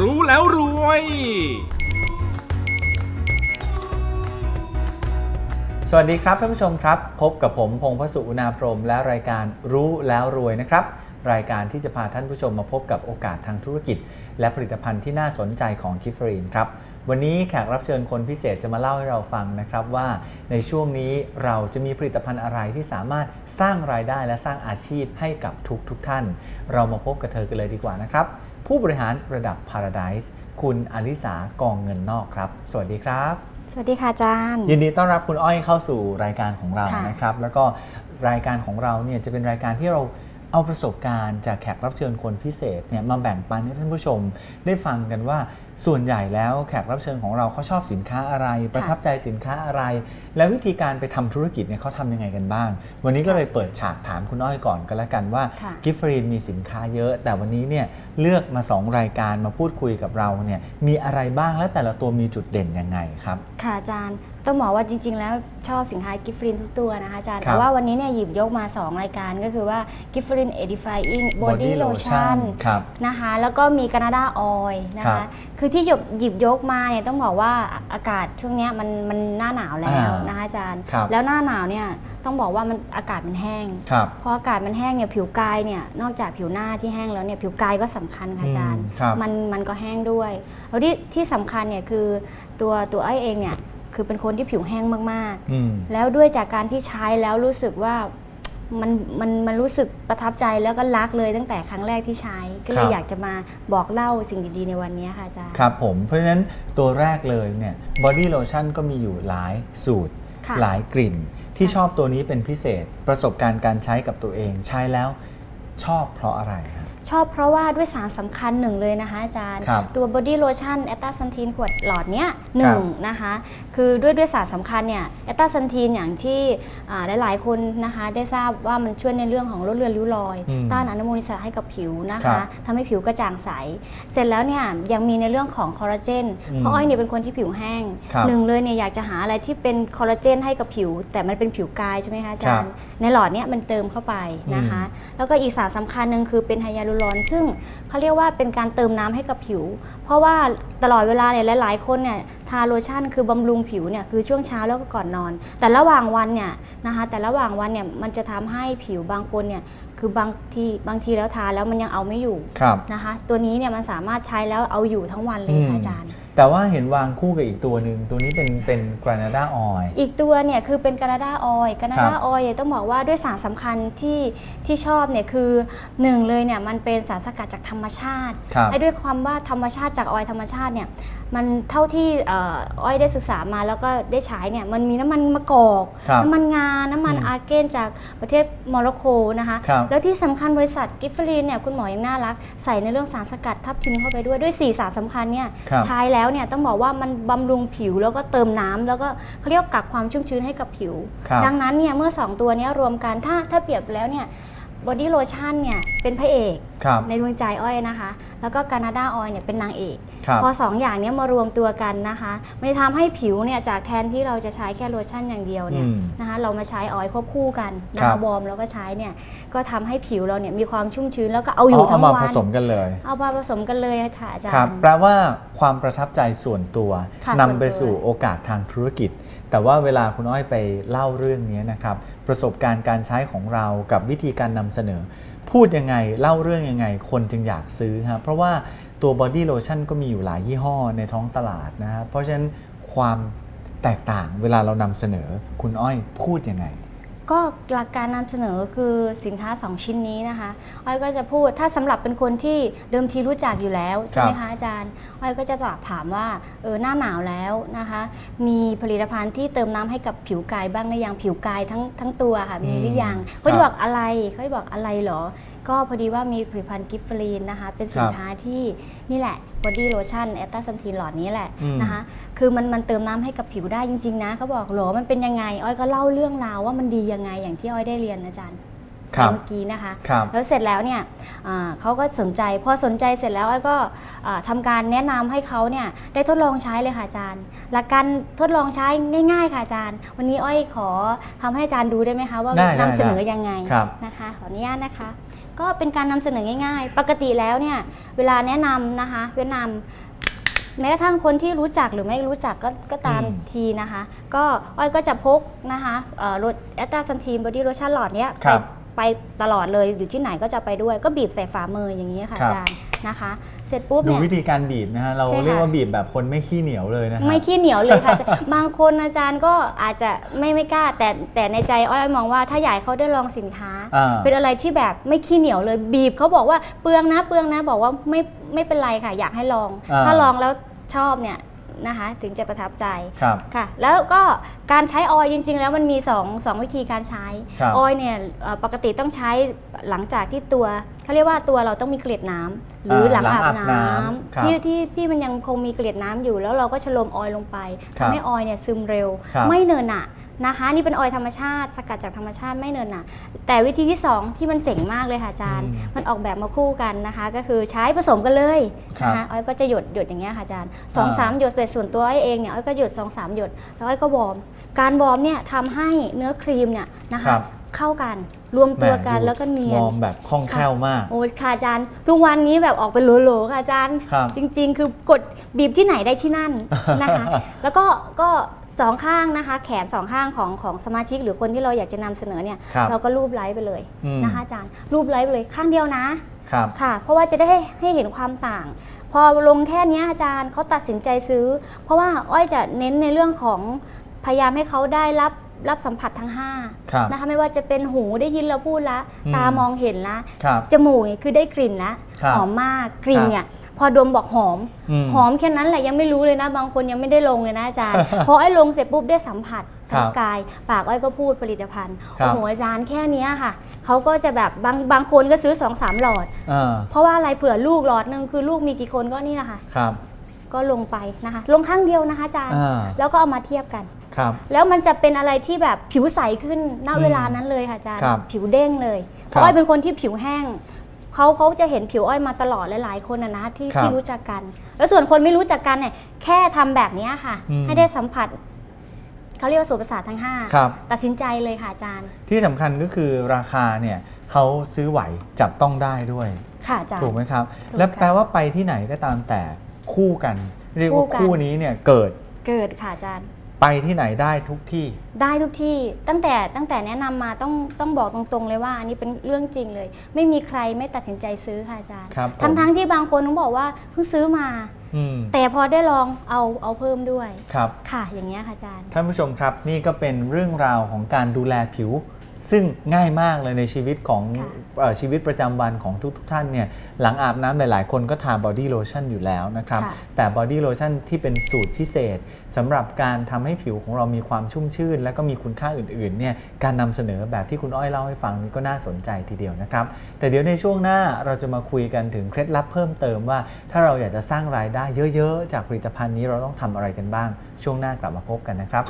รู้แล้วรวย สวัสดีครับท่านผู้ชมครับ พบกับผมพงพสุอุณาพรมและรายการรู้แล้วรวยนะครับ รายการที่จะพาท่านผู้ชมมาพบกับโอกาสทางธุรกิจ และผลิตภัณฑ์ที่น่าสนใจของกิฟฟรีนครับวันนี้แขกรับเชิญคนพิเศษจะมาเล่าให้เราฟังนะครับว่าในช่วงนี้เราจะมีผลิตภัณฑ์อะไรที่สามารถสร้างรายได้และสร้างอาชีพให้กับทุกทุกท่าน เรามาพบกับเธอกันเลยดีกว่านะครับ ผู้บริหารระดับ Paradise คุณอลิสากองเงินนอกครับ สวัสดีครับ สวัสดีค่ะอาจารย์ ยินดีต้อนรับคุณอ้อยเข้าสู่รายการของเราค่ะ นะครับ แล้วก็รายการของเราเนี่ยจะเป็นรายการที่เราเอาประสบการณ์จากแขกรับเชิญคนพิเศษเนี่ยมาแบ่งปันให้ท่านผู้ชม ได้ฟังกันว่า ส่วนใหญ่แล้วแขกรับเชิญของเราเขาชอบสินค้าอะไร ประทับใจสินค้าอะไร และวิธีการไปทำธุรกิจเนี่ยเขาทำยังไงกันบ้าง วันนี้ก็เลยเปิดฉากถามคุณอ้อยก่อนก็แล้วกันว่าค่ะกิฟฟรีนมีสินค้าเยอะ แต่วันนี้เนี่ยเลือกมาสองรายการมาพูดคุยกับเราเนี่ยมีอะไรบ้างและแต่ละตัวมีจุดเด่นยังไงครับ ค่ะอาจารย์ต้องบอกว่าจริง ๆ แล้วชอบสินค้ากิฟฟรินทุกตัวนะคะอาจารย์ครับแต่ว่าวันนี้เนี่ยหยิบยกมา 2 รายการก็คือว่ากิฟฟริน Edifying Body Body Lotion Lotion ครับนะคะแล้วก็มี Canada Oil นะครัคะบคือที่หยิบหยิบยกมาเนี่ยต้องบอกว่าอากาศช่วงเนี้ยมันมันหน้าหนาวแล้วอ่านนะคะอาจารย์ ครับแล้วหน้าหนาวเนี่ยต้องบอกว่ามันอากาศมันแห้งครับพออากาศมันแห้งเนี่ยผิวกายเนี่ยนอกจากผิวหน้าที่แห้งแล้วเนี่ยผิวกายก็สำคัญค่ะอาจารย์ อืมครับ มันมันก็แห้งด้วยแล้วที่ที่สำคัญเนี่ยคือตัวตัวไอ้เองเนี่ยคือเป็นคนที่ผิวแห้งมากอืมๆแล้วด้วยจากการที่ใช้แล้วรู้สึกว่า มันมันมันรู้สึกประทับใจแล้วก็รักเลยตั้งแต่ครั้งแรกที่ใช้ ก็เลคยรับอยากจะมาบอกเล่าสิ่งดีๆในวันนี้ค่ะอาจารย์ ครับผมเพราะฉะนั้นตัวแรกเลยเนี่ยบอดี้โลชั่นก็มีอยู่หลายสูตร ค่ะหลายกลิ่น ที่ค่ะชอบตัวนี้เป็นพิเศษประสบการณ์การใช้กับตัวเอง ใช้แล้วชอบเพราะอะไรครับ ชอบเพราะว่าด้วยสารสำคัญหนึ่งเลยนะคะอาจารย์ ครับตัวบอดี้โลชั่นแอตตาซันทีนขวดหลอดเนี้ยหนึ่งนะคะ คือด้วยด้วยสารสำคัญเนี่ยแอตตาซันทีนอย่างที่อ่าหลายๆคนนะคะได้ทราบว่ามันช่วยในเรื่องของลดเลือนริ้วรอย อืมต้านอนุมูลอิสระให้กับผิวนะครัคะบทำให้ผิวกระจ่างใส เสร็จแล้วเนี่ยยังมีในเรื่องของคอลลาเจนอืมเพราะอ้อยเนี่ยเป็นคนที่ผิวแห้งครับหนึ่งเลยเนี่ยอยากจะหาอะไรที่เป็นคอลลาเจนให้กับผิว แต่มันเป็นผิวกายใช่ไหมคะอาจารย์ ในหลอดเนี้ยมันเติมเข้าไปนะคะ แล้วก็อีกสารสำคัญหนึ่งคือเป็นไฮยาลูรร้อนซึ่งเขาเรียกว่าเป็นการเติมน้ำให้กับผิว เพราะว่าตลอดเวลาเนี่ยหลายๆคนเนี่ยทาโลชั่นคือบำรุงผิวเนี่ยคือช่วงเช้าแล้วก็ก่อนนอน แต่ระหว่างวันเนี่ยนะคะแต่ระหว่างวันเนี่ยมันจะทำให้ผิวบางคนเนี่ย คือบางทีบางทีแล้วทาแล้วมันยังเอาไม่อยู่ครับนะคะ ตัวนี้เนี่ยมันสามารถใช้แล้วเอาอยู่ทั้งวันเลยอืค่ะมอาจารย์ แต่ว่าเห็นวางคู่กับอีกตัวหนึ่งตัวนี้เป็นเป็นกรานาดาออยอีกตัวเนี่ยคือเป็นกานาดาออยกานาคดารับออยเนี่ยต้องบอกว่าด้วยสารสำคัญที่ที่ชอบเนี่ยคือหนึ่งเลยเนี่ยมันเป็นสารสกัดจากธรรมชาติครับไอ้ด้วยความว่าธรรมชาติจากออยธรรมชาติเนี่ยมันเท่าที่เอ่ออ้อยได้ศึกษามาแล้วก็ได้ใช้เนี่ยมันมีน้ำมันมะกอกครับน้ำมันงา น้ำมันอืมอาร์เกนจากประเทศโมร็อกโกนะคะครับแล้วที่สำคัญบริษัทกิฟฟรีนเนี่ยคุณหมอยังน่ารัก ใส่ในเรื่องสารสกัดทับทิมเข้าไปด้วยด้วยสี่สารสำคัญเนี่ยครับใช้แล้วเนี่ยต้องบอกว่ามันบำรุงผิวแล้วก็เติมน้ำแล้วก็เขาเรียกว่ากักความชุ่มชื้นให้กับผิวครับดังนั้นเนี่ยเมื่อ 2 ตัวเนี้ยรวมกันถ้าถ้าเปรียบแล้วเนี่ยบอดี้โลชั่นเนี่ยเป็นพระเอกครับ ในดวงใจอ้อยนะคะ แล้วก็กานาดาออยเนี่ยเป็นนางเอกครับพอสองอย่างเนี้ยมารวมตัวกันนะคะมันจะทำให้ผิวเนี่ยจากแทนที่เราจะใช้แค่โลชั่นอย่างเดียวเนี่ยอืมนะคะเรามาใช้ออยล์ควบคู่กันนะครัคะบวอร์มแล้วก็ใช้เนี่ยก็ทำให้ผิวเราเนี่ยมีความชุ่มชื้นแล้วก็เอาอยู่เอาทั้งมาวัผนสมกันเลย เอามาผสมกันเลยค่ะอาจารครับย์แปลว่าความประทับใจส่วนตัวค่ะนำส่วนตัวไปสู่โอกาสทางธุรกิจแต่ว่าเวลาคุณอ้อยไปเล่าเรื่องนี้นะครับ ประสบการณ์การใช้ของเรากับวิธีการนำเสนอ พูดยังไงเล่าเรื่องยังไง คนจึงอยากซื้อครับเพราะว่าตัวบอดี้โลชั่นก็มีอยู่หลายยี่ห้อในท้องตลาดนะครับเพราะฉะนั้นความแตกต่างเวลาเรานำเสนอคุณอ้อยพูดยังไง ก็หลักการนำเสนอคือสินค้า 2 ชิ้นนี้นะคะอ้อยก็จะพูดถ้าสำหรับเป็นคนที่เดิมทีรู้จักอยู่แล้วใช่ไหมคะอาจารย์อ้อยก็จะตอบถามว่าเออหน้าหนาวแล้วนะคะ มีผลิตภัณฑ์ที่เติมน้ำให้กับผิวกายบ้างหรือยังผิวกายทั้งทั้งตัวค่ะมีหรือยังอืมเขาจะครับบอกอะไรเขาจะบอกอะไรเหรอ ก็พอดีว่ามีผลิตภัณฑ์กิฟฟรีนนะคะ เป็นสินค้าที่นี่แหละบอดี้โลชั่นแอตตาซันทีนหลอดนี้แหละอืมนะคะ คือมันมันเติมน้ำให้กับผิวได้จริง ๆ นะเขาบอกเหรอมันเป็นยังไง อ้อยก็เล่าเรื่องราวว่ามันดียังไงอย่างที่อ้อยได้เรียนอาจารย์ ครับเมื่อกี้นะคะครับ แล้วเสร็จแล้วเนี่ยอ่าเขาก็สนใจพอสนใจเสร็จแล้วอ้อยก็อ่าทำการแนะนำให้เขาเนี่ยได้ทดลองใช้เลยค่ะอาจารย์ หลักการทดลองใช้ง่าย ๆ ค่ะอาจารย์ วันนี้อ้อยขอทำให้อาจารย์ดูได้ไหมคะว่าได้ได้นำเสนอยังไงครับ นะคะ ขออนุญาตนะคะ ก็เป็นการนำเสนอง่าย ๆ ปกติแล้วเนี่ยเวลาแนะนำนะคะแนะนำแม้กระทั่งคนที่รู้จักหรือไม่รู้จักก็ก็ตามอืมทีนะคะ ก็อ้อยก็จะพกนะคะเอ่อรถแอตตาซันทีนบอดี้โลชั่นหลอดเนี้ยครัไปบ ไปตลอดเลยอยู่ที่ไหนก็จะไปด้วย ก็บีบใส่ฝ่ามืออย่างนี้ค่ะครับ อาจารย์นะคะ เสร็จปุ๊บดูเนี่ย วิธีการบีบนะฮะเราใช่ค่ะ เรียกว่าบีบแบบคนไม่ขี้เหนียวเลยนะฮะ ไม่ขี้เหนียวเลยค่ะอาจารย์ บางคนอาจารย์ก็อาจจะไม่ไม่กล้า แต่แต่ในใจอ้อยมองว่าถ้าอยากให้เขาได้ลองสินค้า อ่า เป็นอะไรที่แบบไม่ขี้เหนียวเลยบีบเขาบอกว่าเปลืองนะเปลืองนะบอกว่าไม่ไม่เป็นไรค่ะ อยากให้ลอง อ่า ถ้าลองแล้วชอบเนี่ย นะคะถึงจะประทับใจครับ ค่ะ แล้วก็การใช้ออยล์จริง ๆ แล้วมันมี2งวิธีการใช้ครับออยล์เนี่ยเอ่อปกติต้องใช้หลังจากที่ตัวเขาเรียกว่าตัวเราต้องมีเกล็ดน้ำหรือหลังอาบน้ำครับที่ที่ที่มันยังคงมีเกล็ดน้ำอยู่แล้วเราก็ชโลมออยล์ลงไปครับทำให้ออยล์เนี่ยซึมเร็ว ครับ ไม่เนินหนะ นะคะ นี่เป็นออยล์ธรรมชาติ สกัดจากธรรมชาติไม่เนินหนะแต่วิธีที่สองที่มันเจ๋งมากเลยค่ะอาจารย์อืมมันออกแบบมาคู่กันนะคะ ก็คือใช้ผสมกันเลยครับนะคะออยก็จะหยดหยดอย่างเงี้ยค่ะอาจารย์สองสามอ่าหยดเสร็จส่วนตัวอ้อยเองเนี่ยอ้อยก็หยดสองสามหยดแล้วอ้อยก็วอร์มการวอร์มเนี่ยทำให้เนื้อครีมเนี่ยนะครัคะบเข้ากันรวมตัวกันหมดูแล้วก็เนียนวอร์มแบบคล่องแคล่วมากโอ้ยค่ะอาจารย์ ทุกวันนี้แบบออกเป็นโหลๆค่ะอาจารย์ครับจริง ๆ คือกดบีบที่ไหนได้ที่นั่นนะคะ แล้วก็ก็ สองข้างนะคะ แขนสองข้างของของสมาชิก หรือคนที่เราอยากจะนำเสนอเนี่ยครับเราก็รูปไลท์ไปเลยอืม นะคะอาจารย์รูปไลท์ไปเลยข้างเดียวนะ ครับ ค่ะ เพราะว่าจะได้ให้ให้เห็นความต่าง พอลงแค่เนี้ยอาจารย์เขาตัดสินใจซื้อ เพราะว่าอ้อยจะเน้นในเรื่องของพยายามให้เขาได้รับรับสัมผัสทั้งห้าครับนะคะไม่ว่าจะเป็นหูได้ยินเราพูดละ อืม ตามองเห็นละ ครับ จมูกเนี่ยคือได้กลิ่นแล้วครับหอมมากกลิ่นครับเนี่ย พอดมบอกหอม อืม หอมแค่นั้นแหละยังไม่รู้เลยนะ บางคนยังไม่ได้ลงเลยนะอาจารย์ พอไอ้ลงเสร็จปุ๊บได้สัมผัสครัทางบกาย ปากอ้อยก็พูดผลิตภัณฑ์ครับโอ้โหอาจารย์แค่เนี้ยค่ะเขาก็จะแบบบางบางคนก็ซื้อ2อสามหลอด อ่าเพราะว่าอะไรเผื่อลูกหลอดหนึ่งคือลูกมีกี่คนก็นี่แหละค่ะ ครับก็ลงไปนะคะ ลงข้างเดียวนะคะอาจารย์ อ่าแล้วก็เอามาเทียบกัน ครับ แล้วมันจะเป็นอะไรที่แบบผิวใสขึ้นณอืมเวลานั้นเลยค่ะอาจารย์ ครับผิวเด้งเลย เพครับราะอ้อยเป็นคนที่ผิวแห้ง เขาเขาจะเห็นผิวอ้อยมาตลอดหลายๆคนนะนะที่ครับที่รู้จักกัน แล้วส่วนคนไม่รู้จักกันเนี่ยแค่ทำแบบเนี้ยค่ะ อืม ให้ได้สัมผัสเขาเรียกว่าส่วนประสาททั้งห้าครับ ตัดสินใจเลยค่ะอาจารย์ที่สำคัญก็คือราคาเนี่ยเขาซื้อไหวจับต้องได้ด้วย ค่ะอาจารย์ ถูกไหมครับ ถูกและค่ะแปลว่าไปที่ไหนก็ตามแต่คู่กัน เรียกว่าคู่กัน คู่นี้เนี่ยเกิดเกิดค่ะอาจารย์ ไปที่ไหนได้ทุกที่ ได้ทุกที่ตั้งแต่ตั้งแต่แนะนำมาต้องต้องบอกตรงๆ เลยว่า อันนี้เป็นเรื่องจริงเลย ไม่มีใครไม่ตัดสินใจซื้อค่ะอาจารย์ครับผมทั้งทั้งๆที่บางคนต้องบอกว่าเพิ่งซื้อมา อืมแต่พอได้ลองเอาเอาเพิ่มด้วย ครับ ค่ะ อย่างเงี้ยค่ะอาจารย์ ท่านผู้ชมครับนี่ก็เป็นเรื่องราวของการดูแลผิว ซึ่งง่ายมากเลยในชีวิตของค่ะเออชีวิตประจำวันของทุก ๆ ท่านเนี่ยหลังอาบน้ำหลาย ๆ คนก็ทาบอดี้โลชั่นอยู่แล้วนะครับค่ะแต่บอดี้โลชั่นที่เป็นสูตรพิเศษสำหรับการทำให้ผิวของเรามีความชุ่มชื่น และก็มีคุณค่าอื่น ๆ เนี่ยการนำเสนอแบบที่คุณอ้อยเล่าให้ฟังนี่ก็น่าสนใจทีเดียวนะครับ แต่เดี๋ยวในช่วงหน้าเราจะมาคุยกันถึงเคล็ดลับเพิ่มเติมว่า ถ้าเราอยากจะสร้างรายได้เยอะ ๆ จากผลิตภัณฑ์นี้เราต้องทำอะไรกันบ้าง ช่วงหน้ากลับมาพบกันนะครับ